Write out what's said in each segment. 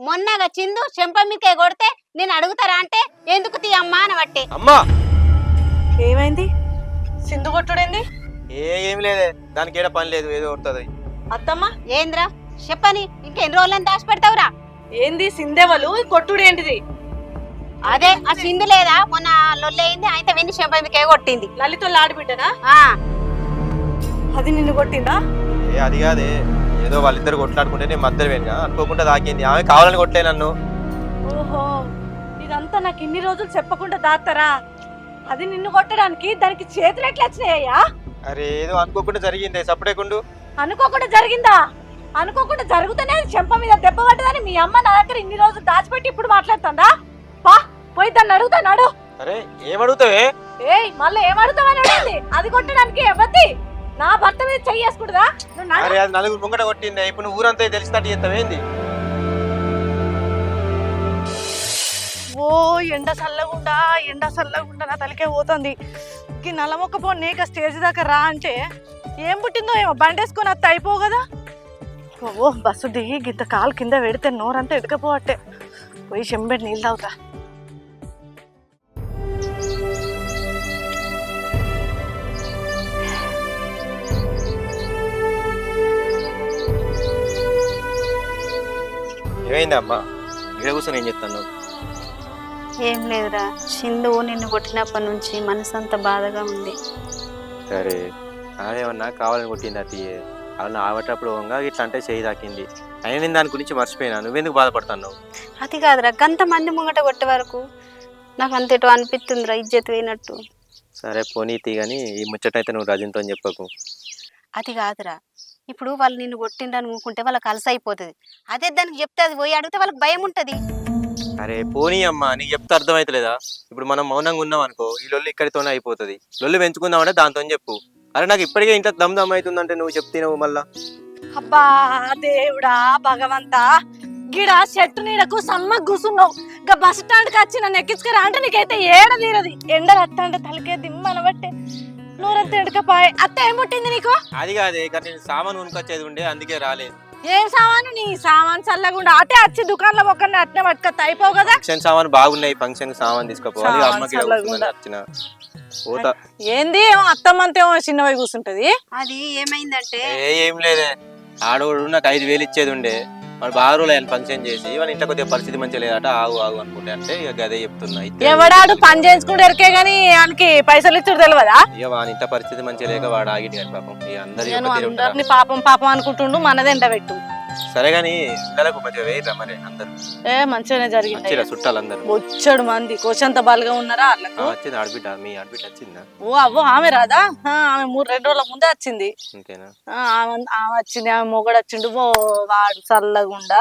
మొన్నగా చిందు చెంప మీకే కొడితే నేను అడుగుతారా అంటే ఎందుకు తీయమ్మా అని బట్టి అమ్మా! ఏమైంది? సింధు కొట్టుడేంది? ఏ ఏం లేదే. దానికి ఏడ పని లేదు ఏదో కొడుతుంది. అత్తమ్మ! ఏంద్రా? చెప్పని ఇంకెన్ని రోజులని దాచి పెడతావురా? ఏంది సింధెవలు కొట్టుడేంటిది? అదే ఆ సింధు లేదా? మొన్న లొల్లయింది అయితే విని చెంప మీకే కొట్టింది. లలితో ఆడబిడ్డనా? ఆ. అది నిన్ను కొట్టిందా? ఏ అది కాదే. ఏదో వాళ్ళిద్దరు కొట్లాడుకుంటే నేను మధ్య పోయినా. అనుకోకుండా తాకింది. ఆమె కావాలని కొట్టలే నన్ను. ఓహో ఇదంతా నాకు ఇన్ని రోజులు చెప్పకుండా దాస్తారా అది నిన్ను కొట్టడానికి దానికి చేతులు ఎట్లా వచ్చినాయ్యా అరే ఏదో అనుకోకుండా జరిగింది. సపడేకుండు అనుకోకుండా జరిగిందా? అనుకోకుండా జరుగుతూనే చెంప మీద దెబ్బ పడ్డదని మీ అమ్మ నా దగ్గర ఇన్ని రోజులు దాచిపెట్టి ఇప్పుడు మాట్లాడుతుందా? పా పోయి దాన్ని అడుగుతా నడు. అరే ఏమడుగుతావే? ఏయ్ మళ్ళీ ఏమడుగుతావని అడిగింది అది కొట్టడానికి ఎవరిది? నా భర్త మీద చెయ్యేసుకుంటుందా అరే అది నలుగురు ముంగట కొట్టింది. ఇప్పుడు నువ్వు ఊరంతా తెలిసినట్టు చేస్తావేంది ఓ ఎండ చల్లగుండా ఎండ చల్లగుండా నా తలకే పోతుంది. ఈ నల్లమొక్క పో నీక స్టేజ్ దాకా రా అంటే ఏం పుట్టిందో ఏమో బండేసుకొని అత్త అయిపో కదా? ఓ బస్సు దిగి గింత కాలు కింద పెడితే నోరంతా ఎడకపోవట్టే పోయి చెంబెడి నీళ్ళు తాగుతా. ఏమైంది అమ్మా ఇక్కడ కూర్చొని ఏం చెప్తాను ఏం లేదురా. సింధు నిన్ను కొట్టినప్పటి నుంచి మనసు అంత బాధగా ఉంది. సరే. అదేమన్నా కావాలని కొట్టింది అతయ్యే అలా ఆవటప్పుడు వంగ ఇట్లా అంటే చేయి తాకింది. అయినా దాని గురించి మర్చిపోయినా. నువ్వెందుకు బాధపడుతున్నావు? అది కాదురా. గంత మంది ముంగట కొట్టే వరకు నాకు అంత ఎటో అనిపిస్తుందిరా ఇజ్జత్ పోయినట్టు. సరే పోనీ తీ కానీ ఈ ముచ్చటైతే నువ్వు రజంతో చెప్పకు. అది కాదురా. ఇప్పుడు వాళ్ళు నిన్ను కొట్టిండ్రని ఊకుంటే వాళ్ళకి అలస అయిపోతుంది అదే దానికి చెప్తే అది పోయి అడిగితే వాళ్ళకి భయం ఉంటుంది అరే పోనీ అమ్మా నీకు చెప్తే అర్థమైతలేదా? ఇప్పుడు మనం మౌనంగా ఉన్నాం అనుకో ఈ లొల్లి ఇక్కడితోనే అయిపోతుంది. లొల్లి పెంచుకుందామంటే దాంతో చెప్పు. అరే నాకు ఇప్పటికే ఇంత దమ్ దమ్ అవుతుందంటే నువ్వు చెప్తే నువ్వు మళ్ళా. అబ్బా దేవుడా భగవంతా గిడ చెట్టు నీడకు సమ్మ కూసున్నావు. ఇంకా బస్ స్టాండ్కి వచ్చి నన్ను ఎక్కించుకురా అంటే నీకైతే ఏడ తీరది? ఎండలు అత్త అంటే తలకే దిమ్మన బట్టే నూరంతా ఎడకపోయి అత్త ఏం పుట్టింది నీకు? అది కాదే కానీ నేను సామాన్ కొనుకొచ్చేది ఉండే అందుకే రాలేదు. ఏం సామాను? నీ సామాన్ చల్లగుండా అటే వచ్చి దుకాణంలో ఒక్కరిని అట్నే పట్టుకొత్త. అయిపోవు కదా? ఫంక్షన్ సామాన్ బాగున్నాయి ఫంక్షన్ సామాన్ తీసుకోపోవాలి. సామాన్ అమ్మకి ఈడ చల్లగా కూర్చుందని వచ్చిన పోతా. ఏంది? ఏమో చిన్నవై కూర్చుంటది. అది ఏమైందంటే ఏ ఏం లేదే. ఆడోడు నాకు ఐదు వేలు ఇచ్చేది ఉండే. వాడు బాగా రోజులు ఆయన ఫంక్షన్ చేసి వాళ్ళ ఇంట్లో కొద్దిగా పరిస్థితి మంచిగా లేదట ఆగు ఆగు అనుకుంటే అంటే ఇక అదే చెప్తున్నా అయితే ఎవడాడు పని చేయించుకుంటే ఎరికే గానీ ఆయనకి పైసలు ఇచ్చుడు తెలియదా ఇక వాని ఇంట్లో పరిస్థితి మంచిగా లేక వాడు ఆగిటి పాపం. ఇక అందరు పాపం పాపం అనుకుంటుండు మనది ఎండబెట్టు. సరే కానీ ఇళ్ళకు మంచిగా వేయరా మరి అందరు? ఏ మంచిగానే జరిగింది వచ్చిరా చుట్టాలు అందరు వచ్చాడు మంది. కోసంత బలగా ఉన్నారా వాళ్ళకు వచ్చింది ఆడబిడ్డ. మీ ఆడబిడ్డ వచ్చిందా? ఓ అవ్వో ఆమె రాదా? ఆ, ఆమె మూడు రెండు రోజుల ముందే వచ్చింది. ఆ, ఆమె ఆమె వచ్చింది. ఆమె మొగడు వచ్చిండు. ఓ వాడు చల్లగుండా.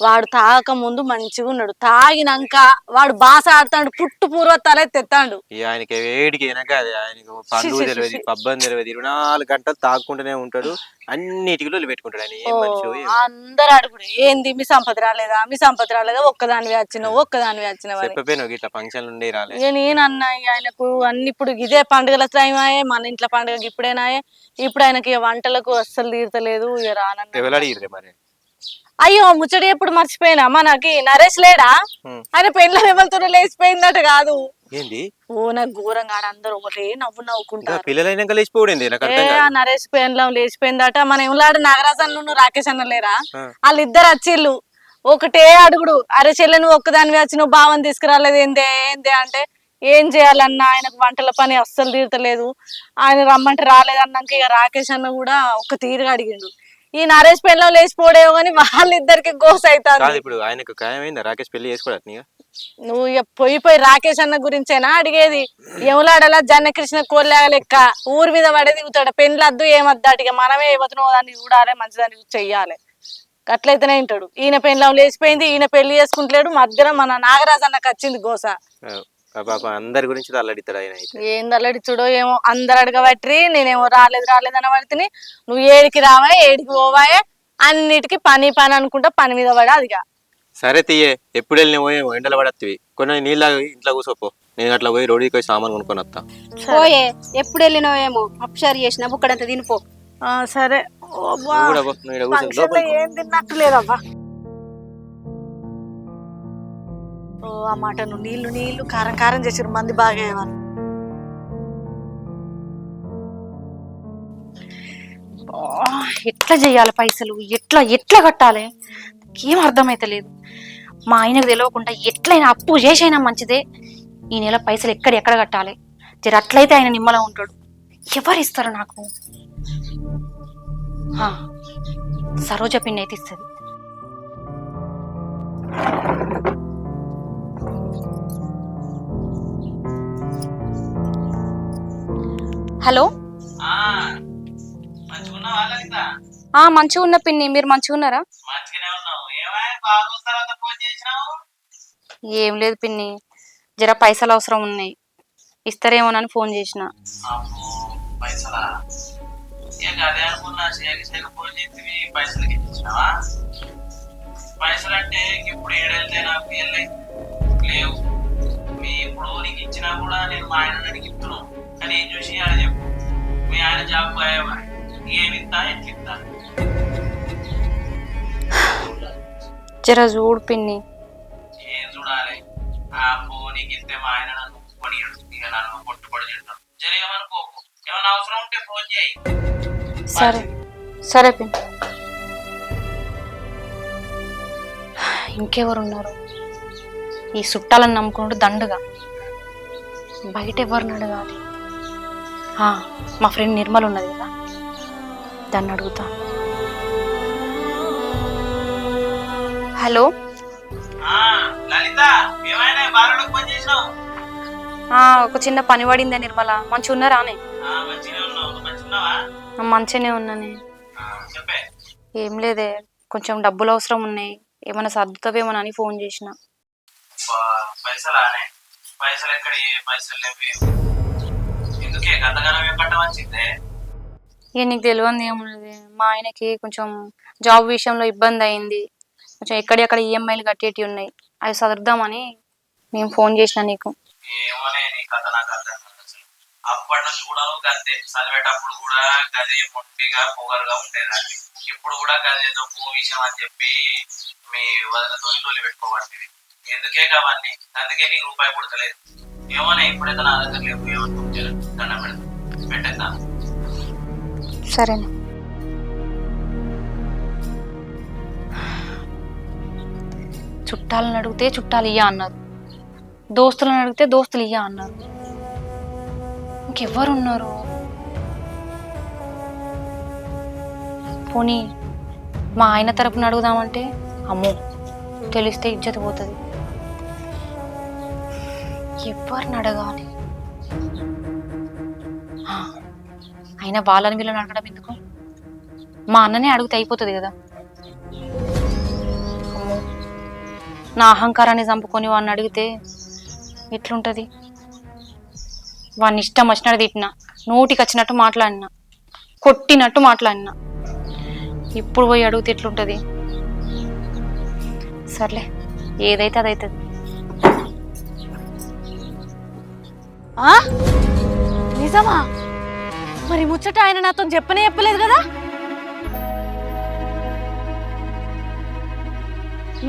వాడు తాగక ముందు మంచిగా ఉన్నాడు. తాగినాక వాడు బాస ఆడుతాడు పుట్టు పూర్వ తల తెత్తాడు. ఆయనకి వేడికి అది ఆయనకు పండుగ తెలియదు. పబ్బం తెలియదు. ఇరవై నాలుగు గంటలు తాగుకుంటూనే ఉంటాడు. అన్నిటికి పెట్టుకుంటాడు ఆయన. అందరు అడుగుడు ఏంది మీ సంపద రాలేదా? మీ సంపద రాలేదా? ఒక్కదానివి వచ్చినావు? ఒక్కదానివి వచ్చినావు? చెప్పపోయినావు ఇట్లా ఫంక్షన్లు ఉండే రాలే. ఇక నేను అన్నా ఆయనకు అన్ని ఇప్పుడు ఇదే పండుగల టైమాయే మన ఇంట్లో పండుగకి ఇప్పుడేనాయే. ఇప్పుడు ఆయనకి వంటలకు అస్సలు తీరతలేదు ఇక రానన్న. ఎవరు మరి? అయ్యో ముచ్చడి ఎప్పుడు మర్చిపోయినా? మనకి నరేష్ లేడా. ఆయన పెళ్ళ ఎవరితో లేచిపోయిందట కాదు. ఏంది? ఓ నాకు ఘోరంగా ఆడ అందరూ ఒకటే నవ్వు నవ్వుకుంటారు. పిల్లలైనాక లేచిపోయింది నరేష్ పెళ్ళం లేచిపోయిందట. మన ఎవలాడు నాగరాజు అన్న రాకేష్ అన్న లేరా. వాళ్ళిద్దరు వచ్చిళ్ళు ఒకటే అడుగుడు అరే చెల్లె నువ్వు ఒక్కదానివి వచ్చి నువ్వు భావం తీసుకురాలేదు ఏందే ఏందే? అంటే ఏం చేయాలన్నా ఆయనకు వంటల పని అస్సలు తీరతలేదు. ఆయన రమ్మంటే రాలేదన్నాక ఇక రాకేష్ అన్న కూడా ఒక తీరుగా అడిగిండు. ఈ నరేష్ పెళ్ళం లేచిపోడేవో కానీ వాళ్ళిద్దరికి గోస్ కాదు అవుతారు ఇప్పుడు ఆయనకు ఖాయమైందా? రాకేష్ పెళ్ళి చేసుకోవడానికి నీగా? నువ్వు ఇక పోయి పోయి రాకేష్ అన్న గురించేనా అడిగేది? ఎవలాడలా జన్నకృష్ణ కోల్లాగా లెక్క ఊరి మీద పడే దిగుతాడు. పెళ్ళొద్దు ఏమద్దు ఇక మనమే ఇవ్వతున్నావు దాన్ని చూడాలి మంచిదాన్ని చెయ్యాలి. అట్లయితేనే వింటాడు. ఈయన పెళ్ళం లేచిపోయింది ఈయన పెళ్ళి చేసుకుంటలేడు. మధ్యలో మన నాగరాజు అన్నకు వచ్చింది గోస. పాప అందరి గురించి అల్లడితాడు ఆయన అయితే. ఏంది అల్లడి చూడో ఏమో అందరు అడగబట్టి నేనేమో రాలేదు రాలేదు అని పడితే నువ్వు ఏడికి రావాయే ఏడికి పోవాయే అన్నిటికీ పని పని అనుకుంటా పని మీద పడా అదిగా సరే తీయే ఎప్పుడు వెళ్ళిన పోయేమో ఎండలు పడత్తివి. కొన్ని నీళ్ళ ఇంట్లో కూర్చోపో. నేను అట్లా పోయి రోడ్డుకి పోయి సామాన్ కొనుక్కొని వస్తా పోయే ఎప్పుడు వెళ్ళినావేమో అప్షారు చేసిన బుక్కడంత తినిపో. ఆ, సరే. ఓ, అబ్బా. నువ్వు కూడా పో, నువ్వు ఈడ కూర్చో. ఫంక్షన్లో లోపలికి పో. ఏం తిన్నట్టు లేదబ్బా. ఆ మటను నీళ్ళు నీళ్ళు కారం కారం చేసారు మంది బాగా అయ్యేవాళ్ళు ఎట్లా చేయాలి పైసలు? ఎట్లా ఎట్లా కట్టాలి? ఏం అర్థమైతలేదు మా ఆయనకు తెలియకుండా ఎట్లయినా అప్పు చేసైనా మంచిదే. ఈ నెల పైసలు ఎక్కడ ఎక్కడ కట్టాలి? జర అట్లయితే ఆయన నిమ్మలా ఉంటాడు. ఎవరు ఇస్తారు నాకు? సరోజ పిన్ అయితే ఇస్తుంది. హలో? ఆ మంచిగా ఉన్న పిన్ని. మీరు మంచిగా ఉన్నారా ఏం లేదు పిన్ని. జర పైసలు అవసరం ఉన్నాయి. ఇస్తారేమోనని ఫోన్ చేసిన. పైసలా? అంటే ఇప్పుడు ఏడెళ్తే నాకు లేవు. మీ ఇప్పుడు నీకు ఇచ్చినా కూడా నేను మా ఆయన అడిగి కానీ ఏం చూసి ఆడ చెప్పు. మీ ఆయన జాబ్ పోయేవా? ఏమి ఇస్తా ఎట్లా ఇస్తా జర చూడు పిన్ని. ఏం చూడాలి? ఆ నీకు ఇస్తే మా ఆయన నన్ను కొని ఇక నన్ను తింటాను జరగమనుకోకు ఏమైనా అవసరం ఉంటే ఫోన్ చేయి. సరే. సరే పిన్ని. ఇంకెవరు ఉన్నారు ఈ చుట్టాలను నమ్ముకుంటూ దండుగా. బయట ఎవరిని అడగాలి? మా ఫ్రెండ్ నిర్మల్ ఉన్నది కదా. దాన్ని అడుగుతా. హలో? ఒక చిన్న పని పడిందే నిర్మల. మంచిగా ఉన్నారా అని ఆ, మంచిగానే ఉన్నానే ఏం లేదే కొంచెం డబ్బులు అవసరం ఉన్నాయి. ఏమైనా సర్దుతావేమోనని ఫోన్ చేసిన. పైసలు ఇక నీకు తెలియంది ఏమున్నది మా ఆయనకి కొంచెం జాబ్ విషయంలో ఇబ్బంది అయింది. కొంచెం ఎక్కడెక్కడ ఈఎంఐలు కట్టేటివి ఉన్నాయి. అవి సదురుదామని నేను ఫోన్ చేసిన నీకు. అప్పటి నుంచి కూడా గంతే. చదివేటప్పుడు కూడా గదే మొండిగా పొగరుగా ఉండేదాన్ని. ఇప్పుడు కూడా గదేదో భూ విషయం అని చెప్పి మీ ఇల్లు పెట్టుకోబడుతుంది ఎందుకే కావన్నీ? అందుకే నీకు రూపాయి పుడతలేదు. ఏమైనా ఎప్పుడైతే నా దగ్గర లేవు ఏమనుకుంటే దండం పెడతా పెట్టేద్దాం. సరేనా. చుట్టాలను అడిగితే చుట్టాలు ఇయ్యా అన్నారు. దోస్తులను అడిగితే దోస్తులు ఇయ్యా అన్నారు. ఇంకెవ్వరున్నారు? పోనీ మా ఆయన తరపున అడుగుదామంటే అమ్మో తెలిస్తే ఇజ్జత పోతుంది. ఎవరిని అడగాలి? అయినా వాళ్ళని వీళ్ళని అడగడం ఎందుకు? మా అన్ననే అడిగితే అయిపోతుంది కదా. నా అహంకారాన్ని చంపుకొని వాడిని అడిగితే ఎట్లుంటుంది? వాడిని ఇష్టం వచ్చినట్టు తిట్టిన నోటికి వచ్చినట్టు మాట్లాడినా కొట్టినట్టు మాట్లాడినా ఇప్పుడు పోయి అడిగితే ఎట్లుంటుంది? సర్లే ఏదైతే అదైతుంది. ఆ? నిజమా? మరి ముచ్చట ఆయన నాతో చెప్పనే చెప్పలేదు కదా?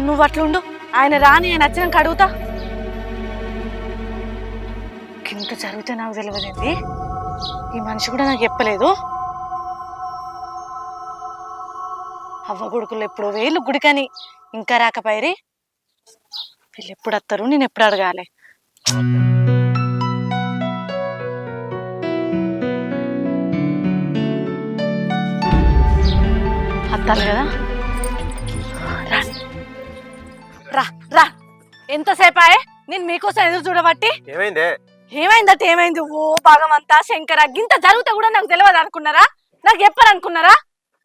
నువ్వు అట్లుండు ఆయన రాని ఆయన వచ్చినాక అడుగుతా. ఇంత జరిగితే నాకు తెలియదండి ఈ మనిషి కూడా నాకు చెప్పలేదు. అవ్వ కొడుకులు ఎప్పుడో వేలు గుడికని ఇంకా రాకపోయి వీళ్ళు ఎప్పుడు వస్తారు నేను ఎప్పుడు అడగాలి. అత్తాలి కదా. రా రా. ఎంతసేపు ఆయే నేను మీకోసం ఎదురు చూడబట్టి? ఏమైందే? ఏమైందట ఏమైంది? ఓ భాగమంతా శంకర గింత జరిగితే కూడా నాకు తెలియదు అనుకున్నారా? నాకు చెప్పరు అనుకున్నారా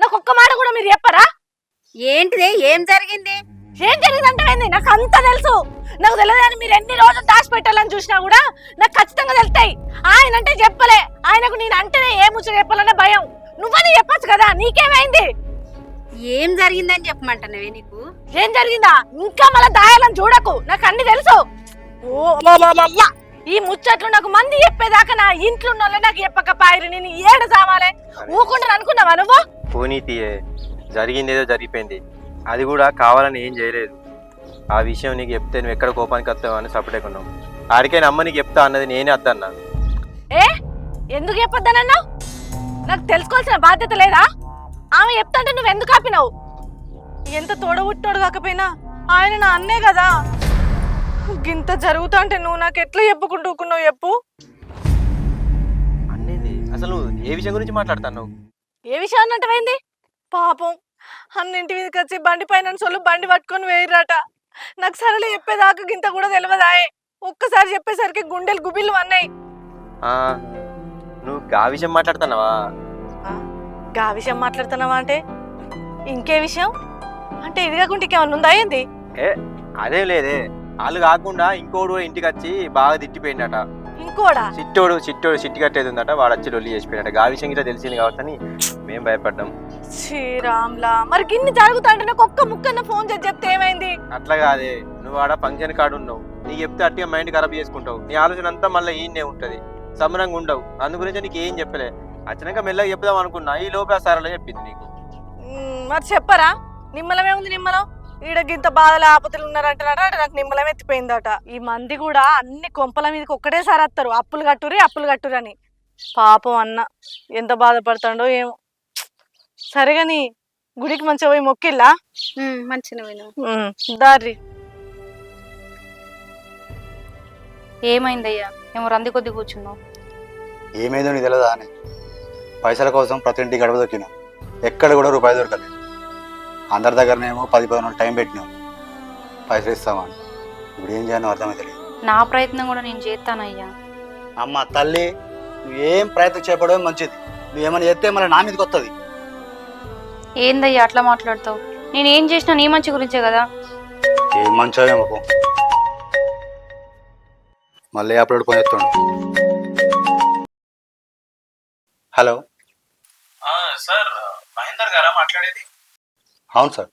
నాకు ఒక్క మాట కూడా మీరు చెప్పరా? ఏంటిదే? ఏం జరిగింది? ఏం జరిగిందంటే ఏంది? నాకు అంతా తెలుసు. నాకు తెలియదు అని మీరు ఎన్ని రోజులు దాచిపెట్టాలని చూసినా కూడా నాకు ఖచ్చితంగా తెలుస్తాయి. ఆయన అంటే చెప్పలే. ఆయనకు నేను అంటేనే ఏ ముచ్చట చెప్పాలనే భయం. నువ్వని చెప్పొచ్చు కదా? నీకేమైంది? ఏం జరిగిందని చెప్పమంటున్నావే నీకు? ఏం జరిగిందా? ఇంకా మళ్ళీ దాయాలని చూడకు. నాకు అన్ని తెలుసు. ఓ లలలల. ఈ ముచ్చట్లు నాకు మంది చెప్పేదాకా నా ఇంట్లో ఉన్న వాళ్ళు నాకు చెప్పకపోయారు నేను ఏడు సామాలే? ఊకుండా అనుకున్నావా నువ్వు? పోనీ తీయే జరిగింది ఏదో జరిగిపోయింది. అది కూడా కావాలని ఏం చేయలేదు. ఆ విషయం నీకు చెప్తే నువ్వు ఎక్కడ కోపానికి వస్తావు అని సపరేట్ ఉన్నావు ఆడికైనా అమ్మ నీకు చెప్తా అన్నది నేనే వద్దన్నా. ఏ? ఎందుకు చెప్పొద్దనన్నావు? నాకు తెలుసుకోవాల్సిన బాధ్యత లేదా? ఆమె చెప్తాంటే నువ్వు ఎందుకు ఆపినావు? ఎంత తోడబుట్టినోడు కాకపోయినా ఆయన నా అన్నే కదా. గింత జరుగుతా అంటే నువ్వు నాకు ఎట్లా చెప్పుకుంటూ ఊకున్నావు చెప్పు? అనేది అసలు ఏ విషయం గురించి మాట్లాడుతున్నావు? ఏ విషయం అన్నట్టమైంది పాపం అన్నింటి మీదకి వచ్చి బండి పైన సొల్లు బండి పట్టుకొని వేయరట నాకు సరళ చెప్పేదాకా గింత కూడా తెలియదాయే ఒక్కసారి చెప్పేసరికి గుండెలు గుబిళ్ళు అన్నాయి ఆ, నువ్వు ఆ విషయం మాట్లాడుతున్నావా? గా విషయం మాట్లాడుతున్నావా అంటే? ఇంకే విషయం? అంటే ఇది కాకుండా ఇంకేమన్నా ఉందా ఏంది? ఏ అదేం లేదే. వాళ్ళు కాకుండా ఇంకోడు కూడా ఇంటికి వచ్చి బాగా తిట్టిపోయిందట. ఇంకోడా? చిట్టోడు చిట్టోడు చిట్టి కట్టేది ఉందట. వాడు వచ్చి లొల్లి చేసిపోయినట. ఆ విషయం గిట్లా తెలిసింది కాబట్టి మేము భయపడ్డాం. శ్రీరామ్లా మరి గిన్ని జరుగుతాంటే నాకు ఒక్క ముక్కన్న ఫోన్ చేసి చెప్తే ఏమైంది? అట్లా కాదే. నువ్వు ఆడ ఫంక్షన్ కార్డు ఉన్నావు. నీకు చెప్తే అట్టిగా మైండ్ ఖరాబ్ చేసుకుంటావు. నీ ఆలోచన అంతా మళ్ళీ ఈయనే ఉంటది. సమరంగా ఉండవు. అందు గురించి నీకు ఏం చెప్పలే. వచ్చినాక మెల్లగా చెప్దాం అనుకున్నా. ఈ లోపే సారలో చెప్పింది నీకు. మరి చెప్పరా? నిమ్మలమే ఉంది నిమ్మలం? ఈడ గింత బాధలు ఆపదలు ఉన్నారంటారట నాకు నిమ్మలం ఎత్తిపోయిందట. ఈ మంది కూడా అన్ని కొంపల మీదకి ఒక్కటేసారి వస్తారు అప్పులు కట్టురి అప్పులు కట్టురు అని. పాపం అన్న ఎంత బాధపడతాడో ఏమో. సరే గాని గుడికి మంచిగా పోయి మొక్కిల్లా? మంచిగా విను దారి ఏమైందయ్యా? ఏమో రంది కొద్ది కూర్చున్నావు. ఏమైందో నీకు తెలియదా అని? పైసల కోసం ప్రతి ఇంటికి గడప దొక్కినాం. ఎక్కడ కూడా రూపాయి దొరకలేదు. అందరి దగ్గరనేమో పది పదిహేను టైం పెట్టినాం. పైసలు ఇస్తామని ఇప్పుడు ఏం చేయాలో అర్థమైతే లేదు నా ప్రయత్నం కూడా నేను చేస్తానయ్యా. అమ్మ తల్లి నువ్వేం ప్రయత్నం చేయడం మంచిది. నువ్వేమైనా చేస్తే మళ్ళీ నా మీదకి వస్తుంది ఏందయ్యా అట్లా మాట్లాడతావు? నేను ఏం చేసినా నీ మంచి గురించే కదా? ఏం మంచో ఏమో పో. మళ్ళీ అప్లోడ్ పోయి హలో. సార్ మహేందర్ గారా మాట్లాడేది? అవును సార్.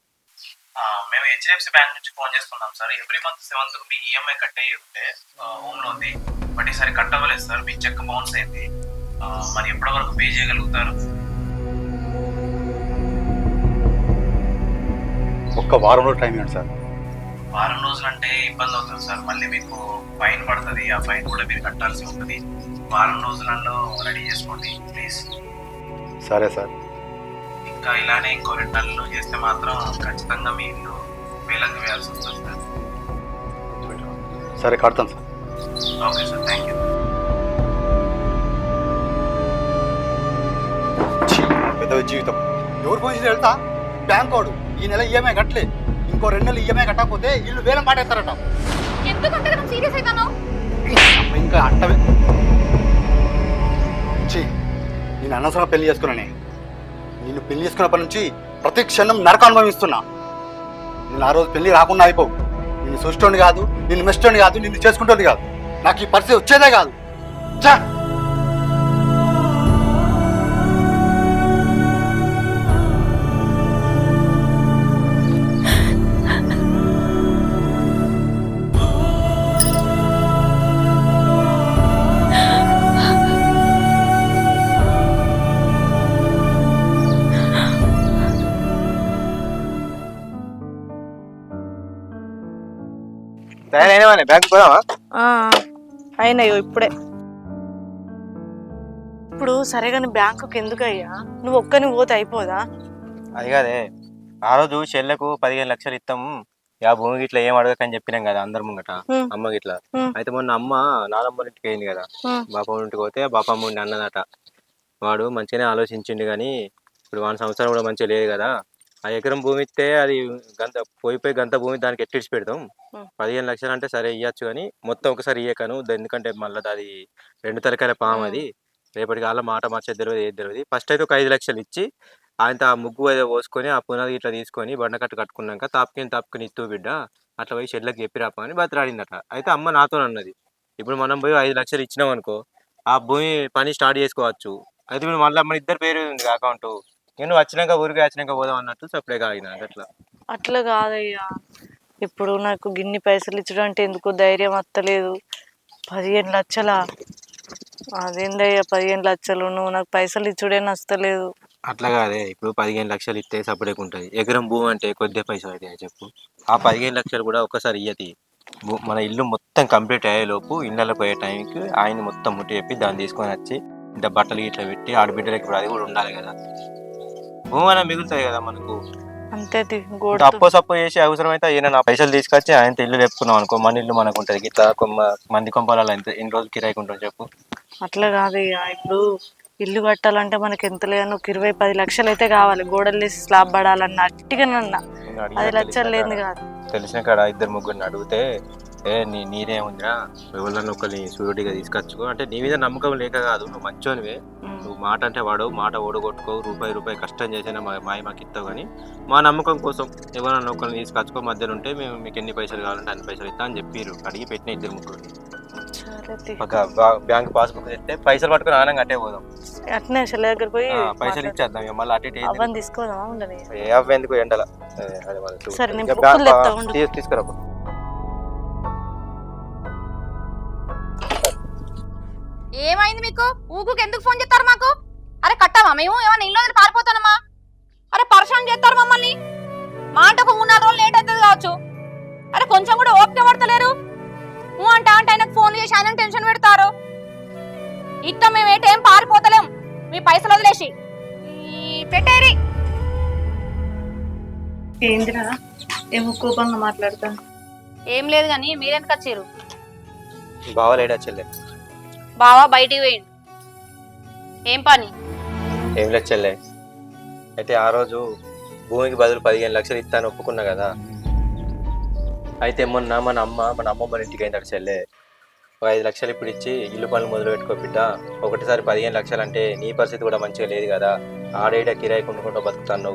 మేము హెచ్డిఎఫ్సి బ్యాంక్ నుంచి ఫోన్ చేస్తున్నాం సార్. ఎవ్రీ మంత్ సెవెంత్ మీ ఈఎంఐ కట్ అయ్యి ఉంటే హోమ్లో ఉంది బట్ ఈసారి కట్ అవ్వలేదు సార్. మీ చెక్ బౌన్స్ అయింది. మరి ఎప్పటి వరకు పే చేయగలుగుతారు? ఒక్క వారం రోజులు టైం ఇవ్వండి సార్. వారం రోజులు అంటే ఇబ్బంది అవుతుంది సార్. మళ్ళీ మీకు ఫైన్ పడుతుంది. ఆ ఫైన్ కూడా మీరు కట్టాల్సి ఉంటుంది. వారం రోజులలో రెడీ చేసుకోండి ప్లీజ్. సరే సార్. ఇంకా ఇలానే ఇంకో రెండు నెలలు చేస్తే మాత్రం ఖచ్చితంగా మీ ఇల్లు వేలకు వేయాల్సి వస్తుంది సార్. సరే కడతాను sir. Okay sir thank you. పెద్ద జీవితం. ఎవరు పోయి వెళ్తా? బ్యాంక్ వాడు. ఈ నెల ఈఎంఐ కట్టలే. ఇంకో రెండు నెలలు ఈఎంఐ కట్టకపోతే ఇల్లు వేలం పాటేస్తారట. ఎందుకంటే సీరియస్ అవుతాను ఇంకా అంటవే నేను అనవసరం పెళ్ళి చేసుకున్నానే. నిన్ను పెళ్ళి చేసుకున్నప్పటి నుంచి ప్రతి క్షణం నరకం అనుభవిస్తున్నా. నేను ఆ రోజు పెళ్ళి రాకుండా అయిపోవు నిన్ను చూస్తోంది కాదు నిన్ను మెస్టోని కాదు నిన్ను చేసుకుంటోంది కాదు. నాకు ఈ పరిస్థితి వచ్చేదే కాదు. చా తయారైనవానే బ్యాంక్ పోదామా? అయినాయో ఇప్పుడే. ఇప్పుడు సరే కానీ బ్యాంకుకి ఎందుకు అయ్యా నువ్వు ఒక్కని పోతే అయిపోదా? అది కాదే. ఆ రోజు చెల్లెకు పదిహేను లక్షలు ఇస్తాం ఆ భూమి గిట్ల ఏం అడగకని చెప్పినాం కదా అందరి ముంగట. అమ్మ గిట్ల. అయితే మొన్న అమ్మ నానమ్మ ఇంటికి అయింది కదా. బాపమ్మ ఇంటికి పోతే బాపమ్మ ఉండి అన్నదట. వాడు మంచిగానే ఆలోచించిండు కానీ ఇప్పుడు వాని సంవత్సరం కూడా మంచిగా లేదు కదా. ఆ ఎకరం భూమి ఇస్తే అది గంత పోయిపోయి గంత భూమి దానికి ఎట్టిడిచి పెడతాం. పదిహేను లక్షలు అంటే సరే ఇవ్వచ్చు కానీ మొత్తం ఒకసారి ఇయ్యకను. ఎందుకంటే మళ్ళీ అది రెండు తలకాయల పాము అది. రేపటికి వాళ్ళ మాట మార్చేది తెలియదు ఏది తెలియదు. ఫస్ట్ అయితే ఒక ఐదు లక్షలు ఇచ్చి ఆయన ఆ ముగ్గు ఏదో పోసుకొని ఆ పునాది ఇట్లా తీసుకొని బండకట్టు కట్టుకున్నాక తాపుకొని తాపుకొని ఇత్తు బిడ్డ అట్లా పోయి షెడ్లకు చెప్పి రాపా అని బతిరాడిందట అయితే అమ్మ నాతో అన్నది. ఇప్పుడు మనం పోయి ఐదు లక్షలు ఇచ్చినాం అనుకో ఆ భూమి పని స్టార్ట్ చేసుకోవచ్చు. అయితే ఇప్పుడు మళ్ళీ మన ఇద్దరు పేరు ఉంది అకౌంట్. నేను వచ్చినాక ఊరికి వచ్చినాక పోదాం అన్నట్టు సప్లై ఆగిన అట్లా. అట్లా కాదయ్యా. ఇప్పుడు నాకు గిన్ని పైసలు ఇచ్చడం అంటే ఎందుకు ధైర్యం వస్తలేదు పదిహేను లక్షలా? అదేందయ్యా పదిహేను లక్షలు? నువ్వు నాకు పైసలు ఇచ్చుడే నచ్చలేదు. అట్లా కాదే. ఇప్పుడు పదిహేను లక్షలు ఇస్తే సపరేట్ ఉంటుంది. ఎకరం భూమి అంటే కొద్దిగా పైసలు అవుతాయి చెప్పు? ఆ పదిహేను లక్షలు కూడా ఒకసారి ఇయ్యతి. మన ఇల్లు మొత్తం కంప్లీట్ అయ్యేలోపు ఇళ్ళకి పోయే టైంకి ఆయన మొత్తం ముట్టి చెప్పి దాన్ని తీసుకొని వచ్చి ఇంత బట్టలు ఇట్లా పెట్టి ఆడబిడ్డలకి ఇప్పుడు అది కూడా ఉండాలి కదా. భూమి అయినా మిగులుతాయి కదా మనకు. అంతే తి, ఇంకా గోడ అప్పో సప్పో చేసి అవసరం అయితే ఈయన నా పైసలు తీసుకొచ్చి ఆయన ఇల్లు లేపుకున్నాం అనుకో మన ఇల్లు మనకు ఉంటుంది. ఇట్లా కొమ్మ మంది కొంపాలలో ఎంత ఎన్ని రోజులు కిరాయికి ఉంటుంది చెప్పు. అట్లా కాదు ఇప్పుడు ఇల్లు కట్టాలంటే మనకి ఎంత ఒక ఇరవై పది లక్షలు అయితే కావాలి. గోడలు వేసి స్లాబ్ పడాలన్న అట్టిగానన్నా నేను పది లక్షలు తెలిసిన కాదు. తెలిసిన కాడ ఇద్దరు ముగ్గురిని అడిగితే ఏ నీ నీదేముందిరా ఎవరన్నా ఒకరిని సూర్యుడిగా తీసుకొచ్చుకో. అంటే నీ మీద నమ్మకం లేక కాదు నువ్వు మంచోనివే. నువ్వు మాట అంటే వాడవు మాట ఓడగొట్టుకో రూపాయి రూపాయి కష్టం చేసినా మా మాయ మాకు ఇస్తావు కానీ మా నమ్మకం కోసం ఎవరన్నా ఒకరిని తీసుకొచ్చుకో మధ్యలో ఉంటే మేము మీకు ఎన్ని పైసలు కావాలంటే అన్ని పైసలు ఇస్తా అని చెప్పారు అడిగి పెట్టిన ఇద్దరు ముగ్గురు బ్యాంక్ పాస్బుక్ తెస్తే పైసలు పట్టుకుని ఆనంగా అట్టే పోదాం. అట్నే దగ్గర పోయి పైసలు ఇచ్చేద్దాం మళ్ళీ అటు ఇటు? అవన్నీ అవ్వేందుకు ఎండల. సరే, తీసుకురా ఏమైంది మీకు? ఊగుకి ఎందుకు ఫోన్ చేస్తారు మాకు? అరే కట్టావా? మేము ఏమన్నా ఇల్లు వదిలి పారిపోతానమ్మా అరే పర్షాన్ చేస్తారు మమ్మల్ని. మా అంటే ఒక మూడు నాలుగు రోజులు లేట్ అవుతుంది కావచ్చు. అరే కొంచెం కూడా ఓపిక పడతలేరు. నువ్వు అంట అంటే ఆయనకు ఫోన్ చేసి ఆయన టెన్షన్ పెడతారు. ఇట్ట మేము ఏటేం పారిపోతలేం. మీ పైసలు వదిలేసి. ఈ పెట్టేరి. ఏందిరా ఏమో కోపంగా మాట్లాడతాను. ఏం లేదు కానీ మీరెందుకు వచ్చారు? బావలేడా చెల్లె? బావా బయటికి వేయండి ఏం పని? ఏం లేదు చెల్లె. అయితే ఆ రోజు భూమికి బదులు పదిహేను లక్షలు ఇస్తాను ఒప్పుకున్నా కదా. అయితే మొన్న మన అమ్మ మన అమ్మమ్మ ఇంటికి అయిందట చెల్లె. ఒక ఐదు లక్షలు ఇప్పుడు ఇచ్చి ఇల్లు పనులు మొదలు పెట్టుకో బిడ్డ. ఒకటిసారి పదిహేను లక్షలు అంటే నీ పరిస్థితి కూడా మంచిగా లేదు కదా. ఆడేడ కిరాయి కొనుక్కుంటూ బతుకుతాను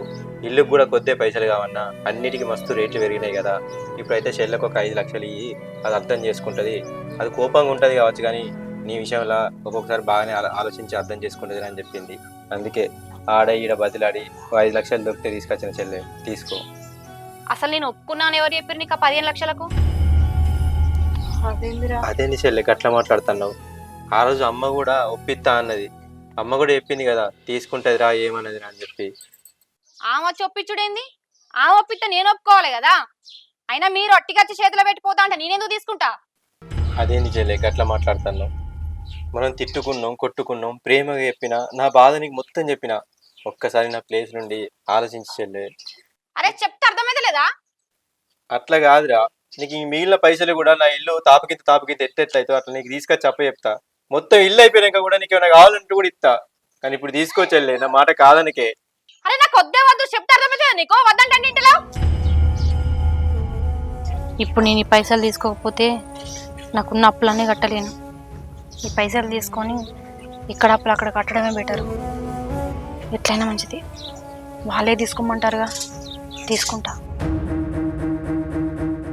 ఇల్లుకి కూడా కొద్దే పైసలు కావన్నా అన్నిటికీ మస్తు రేట్లు పెరిగినాయి కదా. ఇప్పుడైతే చెల్లెకు ఒక ఐదు లక్షలు ఇయ్యి అది అర్థం చేసుకుంటుంది. అది కోపంగా ఉంటుంది కావచ్చు కానీ నీ విషయంలో ఒక్కొక్కసారి బాగానే ఆలో- ఆలోచించి అర్థం చేసుకుంటుంది అని చెప్పింది. అందుకే ఆడ ఈడ బదిలాడి ఐదు లక్షలు దొరికితే తీసుకొచ్చిన చెల్లె తీసుకో. అసలు నేను ఒప్పుకున్నాను ఎవరు చెప్పారు నీకు ఆ పదిహేను లక్షలకు? అదేంటి చెల్లె అట్లా మాట్లాడుతున్నావు? ఆ రోజు అమ్మ కూడా ఒప్పిస్తా అన్నది. అమ్మ కూడా చెప్పింది కదా తీసుకుంటది రా ఏమన్నది రా అని చెప్పి. ఆమె వచ్చి ఒప్పించుడేంది? ఆమె ఒప్పిస్తే నేను ఒప్పుకోవాలి కదా? అయినా మీరు ఒట్టిగచ్చి చేతిలో పెట్టిపోతా అంటే నేనెందుకు తీసుకుంటా? అదేంటి చెల్లె అట్లా మాట్లాడుతున్నావు? మనం తిట్టుకున్నాం కొట్టుకున్నాం ప్రేమగా చెప్పిన నా బాధ నీకు మొత్తం చెప్పిన ఒక్కసారి నా ప్లేస్ నుండి ఆలోచించి చెల్లె. అరే చెప్తే అర్థమైతే లేదా? అట్లా కాదురా. నీకు ఈ మిగిలిన పైసలు కూడా నా ఇల్లు తాపకింత తాపకింత ఎట్టెట్లయితే అట్లా నీకు తీసుకొచ్చి అప్ప చెప్తా. మొత్తం ఇల్లు అయిపోయినాక కూడా నీకు ఏమైనా కావాలంటే కూడా ఇస్తా. కానీ ఇప్పుడు తీసుకోవచ్చలే నా మాట కాదనికే. అరే నాకు వద్దే వద్దు చెప్తే అర్థమైతే నీకో? వద్దంటే ఇంటిలో? ఇప్పుడు నేను ఈ పైసలు తీసుకోకపోతే నాకున్న అప్పులన్నీ కట్టలేను. ఈ పైసలు తీసుకొని ఇక్కడ అప్పులు అక్కడ కట్టడమే బెటర్ ఎట్లయినా మంచిది. వాళ్ళే తీసుకోమంటారుగా. తీసుకుంటా.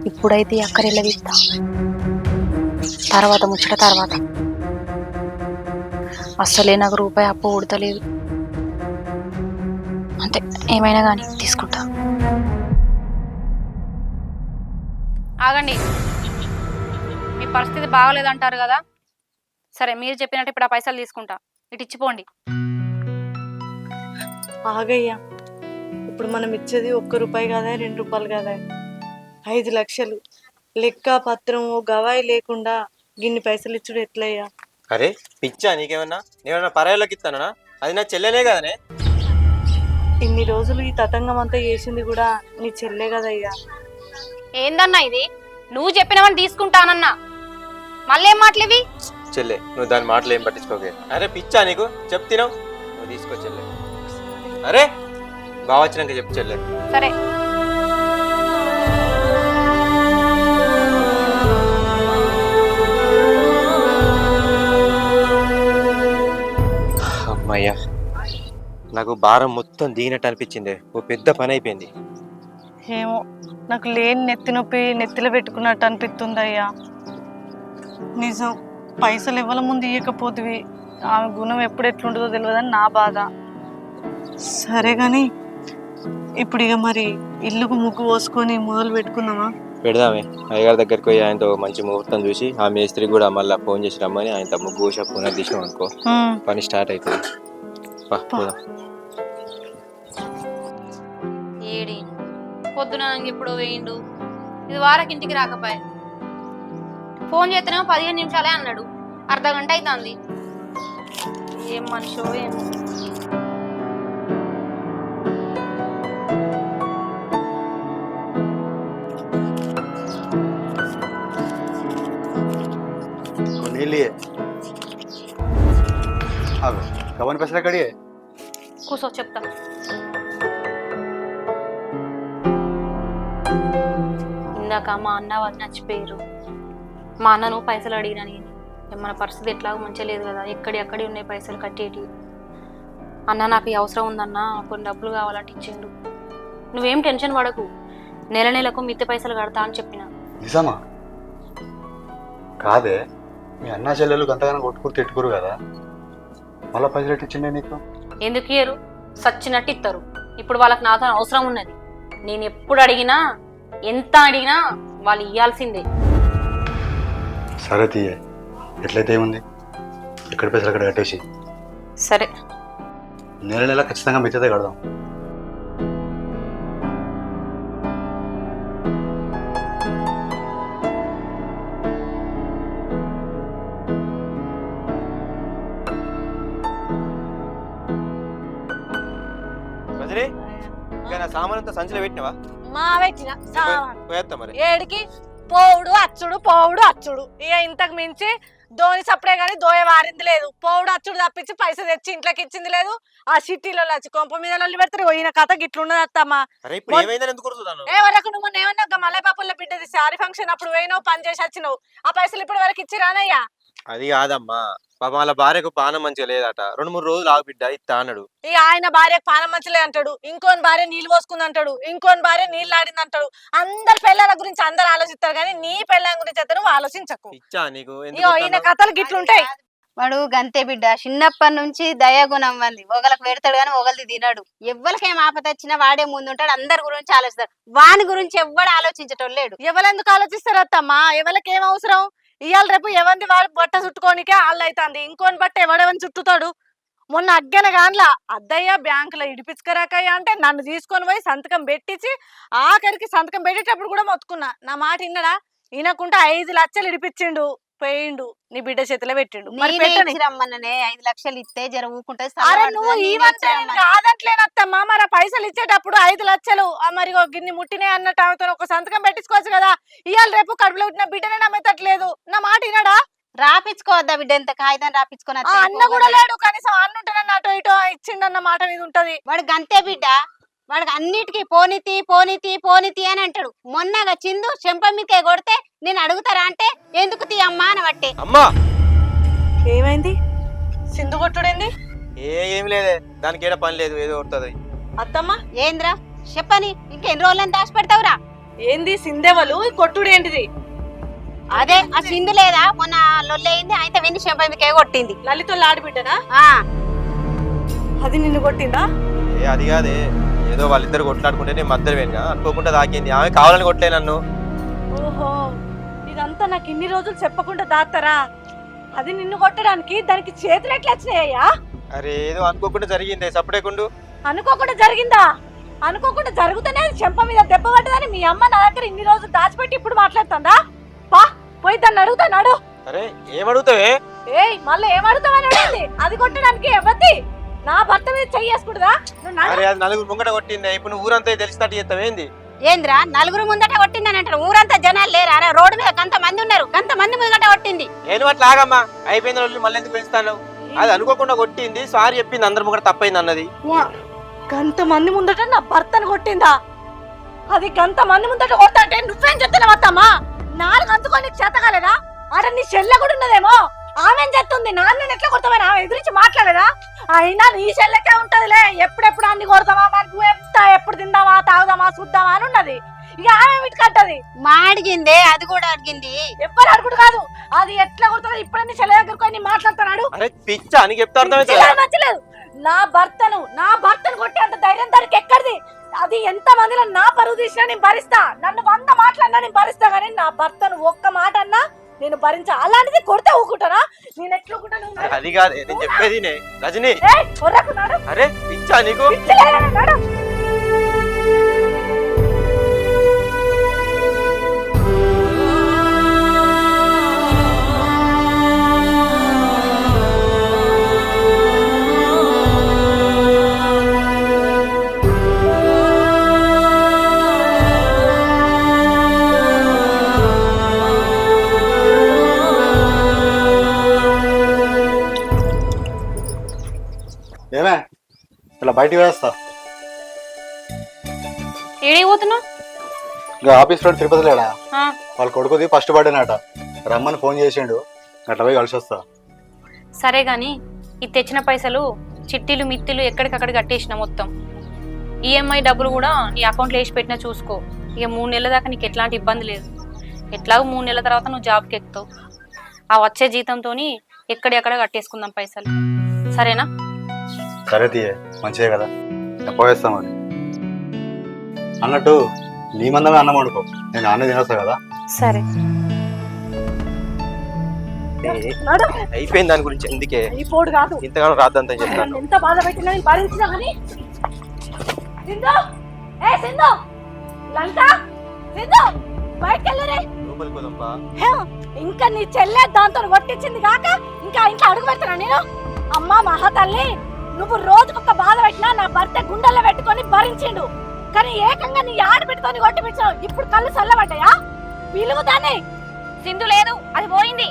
ఇప్పుడైతే ఈ తీస్తా. తర్వాత ముచ్చట తర్వాత. అస్సలే నాకు రూపాయి అప్పు ఉడతలేదు. అంతే. ఏమైనా కానీ తీసుకుంటా. ఆగండి. మీ పరిస్థితి బాగలేదంటారు కదా. సరే మీరు చెప్పినట్టు ఇప్పుడు ఆ పైసలు తీసుకుంటా. ఇటు ఇచ్చిపోండి. ఆగయ్యా. ఇప్పుడు మనం ఇచ్చేది ఒక్క రూపాయి కాదా రెండు రూపాయలు కాదా? ఐదు లక్షలు. లెక్క పత్రం ఓ గవాయి లేకుండా గిన్ని పైసలు ఇచ్చుడు ఎట్లయ్యా? అరే పిచ్చా నీకేమన్నా? నేమన్నా పరాయిలోకి ఇస్తానా అది నా చెల్లెనే కదనే? ఇన్ని రోజులు ఈ తతంగం అంతా చేసింది కూడా నీ చెల్లే కదయ్యా. ఏందన్నా ఇది? నువ్వు చెప్పినవని తీసుకుంటానన్నా. మళ్ళీ ఏం మాటలు ఇవి చెల్లె నువ్వు దాని మాటలు ఏం పట్టించుకోకే. అరే పిచ్చా నీకు? చెప్తినావు నువ్వు తీసుకో చెల్లె. అరే! బాగా వచ్చినాక చెప్పు చెల్లె. సరే. అమ్మయ్యా నాకు భారం మొత్తం దిగినట్టు అనిపించింది ఓ పెద్ద పని అయిపోయింది ఏమో నాకు లేని నెత్తి నొప్పి నెత్తిలో పెట్టుకున్నట్టు అనిపిస్తుంది అయ్యా నిజం. పైసలు ఇవ్వల ముందు ఇవ్వకపోతివి ఆమె గుణం ఎప్పుడు ఎట్లుంటుందో తెలియదని నా బాధ. సరే కానీ ఇప్పుడు ఇక మరి ఇల్లుకు ముగ్గు పోసుకొని మొదలు పెట్టుకుందామా? పెడదామే. అయ్యగారి దగ్గరికి పోయి ఆయనతో మంచి ముహూర్తం చూసి ఆ మేస్త్రి కూడా మళ్ళీ ఫోన్ చేసి రమ్మని ఆయనతో ముగ్గు ఊస పునర్దిశం అనుకో. హ్మ్. పని స్టార్ట్ అవుతుంది ఏడి పొద్దున ఎప్పుడో వేయిండు. ఇది వారకు ఇంటికి రాకపోయే. ఫోన్ చేస్తేనేమో పదిహేను నిమిషాలే అన్నాడు. అర్ధ గంట అవుతుంది ఏం మనిషో ఏం కూసో చెప్తా. ఇందాక మా అన్న వాళ్ళు నచ్చిపోయారు. మా అన్నను పైసలు అడిగినా నేను. మన పరిస్థితి ఎట్లాగో మంచిగా లేదు కదా. ఎక్కడి అక్కడి ఉన్నాయి పైసలు కట్టేటి అన్న నాకు ఈ అవసరం ఉందన్న కొన్ని డబ్బులు కావాలంటే ఇచ్చిండు. నువ్వేం టెన్షన్ పడకు. నెల నెలకు మిత్తి పైసలు కడతా అని చెప్పిన. నిజమా? కాదే మీ అన్న చెల్లెలు గంతగానం కొట్టుకుని తిట్టుకురు కదా. మళ్ళీ పైసలు ఇచ్చిండే నీకు? ఎందుకు ఇయ్యరు? సచ్చినట్టు ఇస్తారు ఇప్పుడు వాళ్ళకి నాతో అవసరం ఉన్నది. నేను ఎప్పుడు అడిగినా ఎంత అడిగినా వాళ్ళు ఇయ్యాల్సిందే. సరే తీయే ఎట్లయితే ఏముంది? ఎక్కడ పైసలు అక్కడ కట్టేసి. సరే. నెల నెల ఖచ్చితంగా మిగతాదే కడదాం. రజనీ ఇంకా నా సామాన్ అంతా సంచిలో పెట్టినవా? మా పెట్టిన. సామాన్ పోయేస్తా మరి. ఏడికి? పోవుడు అచ్చుడు పోవుడు అచ్చుడు. ఇక ఇంతకు మించి ధోని సప్పుడే గానీ దోయ వారింది లేదు. పోవుడు అచ్చుడు తప్పించి పైసలు తెచ్చి ఇంట్లోకి ఇచ్చింది లేదు. ఆ సిటీలో వచ్చి కొంప మీద లొల్లి పెడతారు. పోయిన కథ గిట్లున్నది అత్తమ్మా. ఏ వరకు నువ్వు మొన్న ఏమన్నా మల్లెపాపుల బిడ్డది శారీ ఫంక్షన్ అప్పుడు పోయినావు పని చేసి వచ్చినావు. ఆ పైసలు ఇప్పటి వరకు ఇచ్చి రానయ్యా అది కాదమ్మా. పాపం వాళ్ళ భార్యకు పానం మంచిగా లేదట. రెండు మూడు రోజులు ఆగు బిడ్డ ఇత్తా అన్నాడు. ఇక ఆయన భార్య పానం మంచలే అంటాడు. ఇంకోని భార్య నీళ్ళు పోసుకుంది అంటాడు. ఇంకోని భార్య నీళ్ళు ఆడింది అంటాడు. అందరి పిల్లల గురించి అందరు ఆలోచిస్తారు కానీ నీ పిల్లల గురించి అయితే నువ్వు ఆలోచించకు. ఇచ్చా నీకు? ఎందుకు ఇగో ఈయన? కథలు గిట్లుంటాయి. వాడు గంతే బిడ్డ. చిన్నప్పటి నుంచి దయాగుణం వంది ఒకళ్ళకి పెడతాడు కానీ ఒకళ్ళది తినడు. ఎవ్వరికేం ఆపద వచ్చినా వాడే ముందుంటాడు. అందరి గురించి ఆలోచిస్తాడు. వాని గురించి ఎవ్వడు ఆలోచించటం లేడు. ఎవరెందుకు ఆలోచిస్తారు అత్తమ్మా? ఎవరికి ఏం అవసరం? ఇవాళ రేపు ఎవరిని వాడు బట్ట చుట్టుకోనికే వాళ్ళు అవుతుంది ఇంకోని బట్ట ఎవడెవని చుట్టుతాడు? మొన్న అగ్గన గాన్లా అద్దయ్య బ్యాంకులో ఇడిపించుకరాకయ్య అంటే నన్ను తీసుకొని పోయి సంతకం పెట్టించి ఆఖరికి సంతకం పెట్టేటప్పుడు కూడా మొత్తుకున్నా. నా మాట విన్నడా ఈయనకుంటే ఐదు లక్షలు ఇడిపించిండు. పోయిండు. నీ బిడ్డ చేతిలో పెట్టిండు. మరి పెట్టని. రమ్మన్ననే ఐదు లక్షలు ఇస్తే జర ఊకుంటే అరే నువ్వు కాదంట్లేనత్తమ్మా మరి పైసలు ఇచ్చేటప్పుడు ఐదు లక్షలు. మరి గిన్ని ముట్టినే అన్నట్టు ఆమెతో ఒక సంతకం పెట్టించుకోవచ్చు కదా. ఇవాళ రేపు కడుపులో పుట్టిన బిడ్డనే నమ్మేటట్లేదు నా మాట వినడా? రాపించుకోవద్దా బిడ్డ ఎంత కాగితం రాపించుకొని అన్న కూడా లేడు. కనీసం అన్న ఉంటేనన్న అటో ఇటో ఇచ్చిండన్న మాట మీద ఉంటది. వాడు గంతే బిడ్డ? వాడికి అన్నిటికీ పోనీతి పోనీతి పోనీతి అని అంటాడు. మొన్నగా చిందు చెంప మీకే కొడితే నేను అడుగుతారా అంటే ఎందుకు తీ అమ్మా అని బట్టే అమ్మా! ఏమైంది? సింధు కొట్టుడేంది? ఏ ఏం లేదే. దానికి ఏడ పని లేదు ఏదో కొడుతుంది. అత్తమ్మ! ఏంద్రా? చెప్పని ఇంకెన్ని రోజులని దాచి పెడతావురా ఏంది? సిందెవలు? కొట్టుడేంటిది? అదే ఆ సింధు లేదా? మొన్న లొల్లయింది అయితే వెండి చెంప మీకే కొట్టింది. లలిత లాడిబిడ్డనా ఆ. అది నిన్ను కొట్టిందా? ఏ అది కాదే. ఏదో వాళ్ళిద్దరు కొట్లాడుకుంటే నేను మధ్యలో పోయినా అనుకోకుండా తాకింది ఆమె కావాలని కొట్టలే నన్ను. ఓహో ఇదంతా నాకు ఇన్ని రోజులు చెప్పకుండా దాస్తారా అది నిన్ను కొట్టడానికి దానికి చేతులు ఎట్లా వచ్చినాయ్యా? అరే ఏదో అనుకోకుండా జరిగింది. సపడేకుండు అనుకోకుండా జరిగిందా? అనుకోకుండా జరుగుతూనే చెంప మీద దెబ్బ పడ్డదని మీ అమ్మ నా దగ్గర ఇన్ని రోజులు దాచిపెట్టి ఇప్పుడు మాట్లాడుతుందా? పా పోయి దాన్ని అడుగుతాడు అరే ఏమడుగుతావే? ఏయ్ మళ్ళీ ఏం అడుగుతావని అడిగింది అది కొట్టడానికి ఎవరిది? నా భర్త మీద చెయ్యేసుకుంటుందా. అరే అది నలుగురు ముంగట కొట్టింది. ఇప్పుడు నువ్వు ఊరంతా తెలిసినట్టు చేస్తావేంది ఏంద్రా? నలుగురు ముందట కొట్టిందని అంటారు. ఊరంతా జనాలు లేరా? రా, రోడ్డు మీద గంత మంది ఉన్నారు. గంత మంది ముందట కొట్టింది. నేను అట్లా ఆగమ్మా. అయిపోయింది రోజులు మళ్ళీ ఎందుకు పెంచుతాను? అది అనుకోకుండా కొట్టింది. సారీ చెప్పింది అందరి ముంగట తప్పైంది అన్నది. గంత మంది ముందట నా భర్తను కొట్టిందా? అది గంత మంది ముందట కొట్టాంటే నువ్వేం చెప్తున్నావు అత్తమ్మా? నాలుగు అందుకొని నీకు చేత కాలేదా అరే నీ చెల్లె కూడా ఉన్నదేమో? ఆమె చెప్తుంది నాన్న ఎట్లా కొడతామని ఆమె ఎదురించి మాట్లాడేదా? అయినా నీ చెల్లెకే ఉంటదిలే. ఎప్పుడెప్పుడు అన్ని కొడతామా మనకు ఎంత ఎప్పుడు తిందామా తాగుదామా చూద్దామా అని ఉన్నది. ఇక ఆమె వీటి కట్టది మా అడిగిందే అది కూడా అడిగింది. ఎవ్వరు అడుగుడు కాదు. అది ఎట్లా కొడుతుందో ఇప్పుడే నీ చెల్లె దగ్గరకు మాట్లాడుతున్నాడు అరే పిచ్చా అని పిచ్చిగా నచ్చలేదు నా భర్తను నా భర్తను కొట్టే అంత ధైర్యం దానికి ఎక్కడిది? అది ఎంత మందిలో నా పరువు తీసినా నేను భరిస్తా. నన్ను వంద మాటలన్నా నేను భరిస్తా కానీ నా భర్తను ఒక్క మాట అన్నా నేను భరించా అలాంటిది కొడితే ఊకుంటానా నేను ఎట్లా ఊకుంటాను అది కాదే నేను చెప్పేది. రజనీ. అరే పిచ్చా నీకు? ఇట్లా బయటికి వేస్తా. ఏడికి పోతున్నావు ఇంకా ఆఫీస్ ఫ్రెండ్ తిరుపతి లేడా? ఆ, వాళ్ళ కొడుకుది ఫస్ట్ బర్త్డేనట. రమ్మని ఫోన్ చేసిండు. అట్లా పోయి కలిసి వస్తా. సరే గాని ఇది తెచ్చిన పైసలు చిట్టీలు మిత్తిలు ఎక్కడికక్కడ కట్టేసిన మొత్తం. ఈఎంఐ డబ్బులు కూడా నీ అకౌంట్లో వేసి పెట్టినా చూసుకో. ఇక మూడు నెలల దాకా నీకు ఎట్లాంటి ఇబ్బంది లేదు. ఎట్లాగో మూడు నెలల తర్వాత నువ్వు జాబ్కి ఎక్కుతావు. ఆ వచ్చే జీతంతో ఎక్కడెక్కడ కట్టేసుకుందాం పైసలు. సరేనా? సరే తీయే. మంచిదే కదా? పోయేస్తా మరి. అన్నట్టు నీ మందమే అన్నం వండుకో. నేను అన్నీ తినేస్తా కదా? సరే. అయిపోయింది దాని గురించి ఎందుకే? అయిపోడు కాదు. ఇంతగానో రాద్దంతా చెప్తాను ఎంత బాధ పెట్టినా నేను భరించినా కానీ. సింధు! ఏ సింధు! లంక! సింధు! బయటకు వెళ్ళరే లోపలికి పోదాంపా. ఇంకా నీ చెల్లె దాంతో కొట్టించింది కాక ఇంకా ఇంట్లో అడుగు పెడతానా నేను. అమ్మా మహా తల్లి! నువ్వు రోజుకొక బాధ పెట్టినా నా భర్త గుండెల్లో పెట్టుకొని భరించిండు. కానీ ఏకంగా నీ ఆడబిడ్డతోని కొట్టిపించావు ఇప్పుడు కళ్ళు చల్లబడ్డాయా? పిలువు దాన్ని. సింధు లేదు అది పోయింది.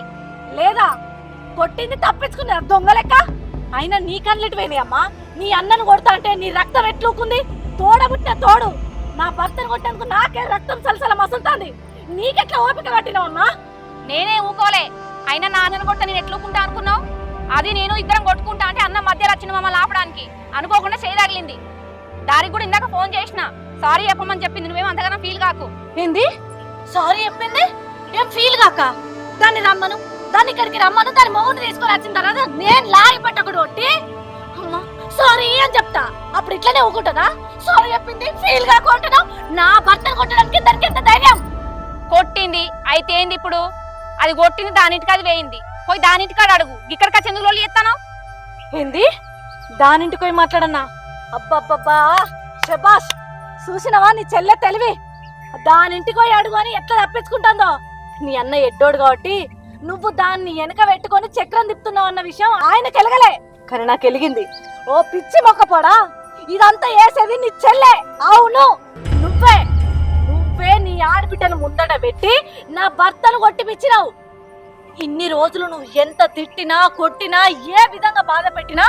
లేదా? కొట్టింది తప్పించుకుంది దొంగలెక్క దొంగ లెక్క? అయినా నీ కళ్ళెటు పోయినాయి అమ్మా. నీ అన్నను కొడతా అంటే నీ రక్తం ఎట్లుకుంది తోడబుట్టిన తోడు. నా భర్తను కొట్టేందుకు నాకే రక్తం సలసల మసులుతాంది. నీకెట్లా ఓపిక పట్టినావమ్మా నేనే ఊకోలే. అయినా నాన్నను కొట్ట నేను ఎట్లుకుంటా అనుకున్నావు? అది నేను ఇద్దరం కొట్టుకుంటా అంటే అన్న మధ్యలో వచ్చిన మమ్మల్ని ఆపడానికి. అనుకోకుండా చేయి తగిలింది. దానికి కూడా ఇందాక ఫోన్ చేసిన. సారీ చెప్పమని చెప్పింది. నువ్వేం అంతగానో ఫీల్ కాకు. ఏంది? సారీ చెప్పింది? ఏం ఫీల్ కాక? దాన్ని రమ్మను. దాన్ని ఇక్కడికి రమ్మను. దాని మొగుడు తీసుకొని వచ్చిన తర్వాత నేను లాగి పెట్టకూడదు ఒకటి అమ్మా సారీ అని చెప్తా. అప్పుడు ఇట్లనే ఊకుంటుందా? సారీ చెప్పింది. ఫీల్ కాకు అంటున్నావు. నా భర్తను కొట్టడానికి దానికి ఎంత ధైర్యం? కొట్టింది. అయితే ఏంది ఇప్పుడు? అది కొట్టింది దానింటికి అది వేయింది. పోయి దానింటికాడ అడుగు. ఇక్కడికి వచ్చి ఎందుకు ఎత్తాను? ఏంది? దానింటికి పోయి మాట్లాడన్నా? అబ్బబ్బబ్బా! శబాష్ చూసినవా నీ చెల్లె తెలివి? దానింటికి పోయి అడుగు అని ఎట్లా తప్పించుకుంటుందో? నీ అన్న ఎడ్డోడు కాబట్టి నువ్వు దాన్ని వెనక పెట్టుకొని చక్రం తిప్పుతున్నావు అన్న విషయం ఆయన కెలగలే కానీ నాకు ఎలిగింది ఓ పిచ్చి మొక్కపోడా ఇదంతా వేసేది నీ చెల్లె. అవును నువ్వే. నువ్వే నీ ఆడబిడ్డను ముందట పెట్టి నా భర్తను కొట్టిపిచ్చినావు. ఇన్ని రోజులు నువ్వు ఎంత తిట్టినా కొట్టినా ఏ విధంగా బాధ పెట్టినా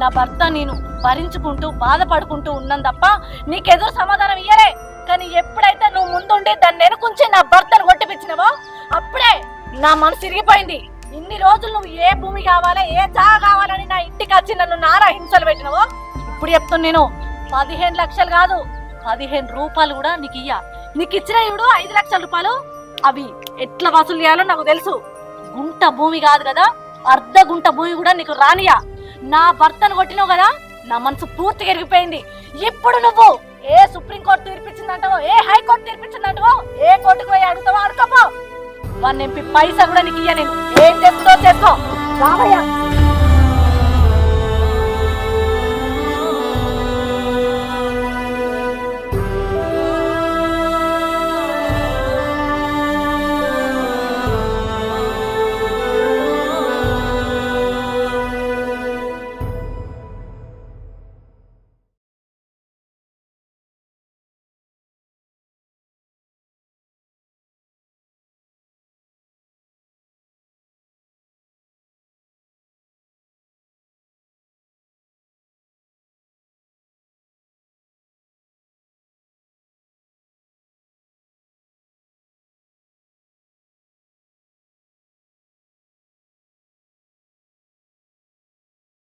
నా భర్త నేను భరించుకుంటూ బాధపడుకుంటూ ఉన్నాను తప్ప నీకెదురు సమాధానం ఇయ్యలే. కానీ ఎప్పుడైతే నువ్వు ముందుండి దాన్ని వెనుకుంచి నా భర్తను కొట్టిపించినవో అప్పుడే నా మనసు ఇరిగిపోయింది. ఇన్ని రోజులు నువ్వు ఏ భూమి కావాలా ఏ జాగ కావాలని నా ఇంటికి వచ్చి నన్ను నారా హింసలు పెట్టినవో ఇప్పుడు చెప్తున్నా నేను పదిహేను లక్షలు కాదు పదిహేను రూపాయలు కూడా నీకు ఇయ్య. నీకు ఇచ్చిన ఇవిడు ఐదు లక్షల రూపాయలు అవి ఎట్లా వసూలు చేయాలో నాకు తెలుసు. గుంట భూమి కాదు కదా? అర్ధ గుంట భూమి కూడా నీకు రానియా? నా భర్తను కొట్టినావు కదా? నా మనసు పూర్తిగా ఎరిగిపోయింది ఇప్పుడు నువ్వు? ఏ సుప్రీం కోర్టు తీర్పిచ్చిందంటావో? ఏ హైకోర్టు తీర్పిచ్చిందంటావో? ఏ కోర్టుకు పోయి అడుగుతావో అడుకోపో వాడిని పైసా కూడా నీకు ఇయ్య నేను. ఏం చేస్తుందో చేసుకో. రావయ్యా.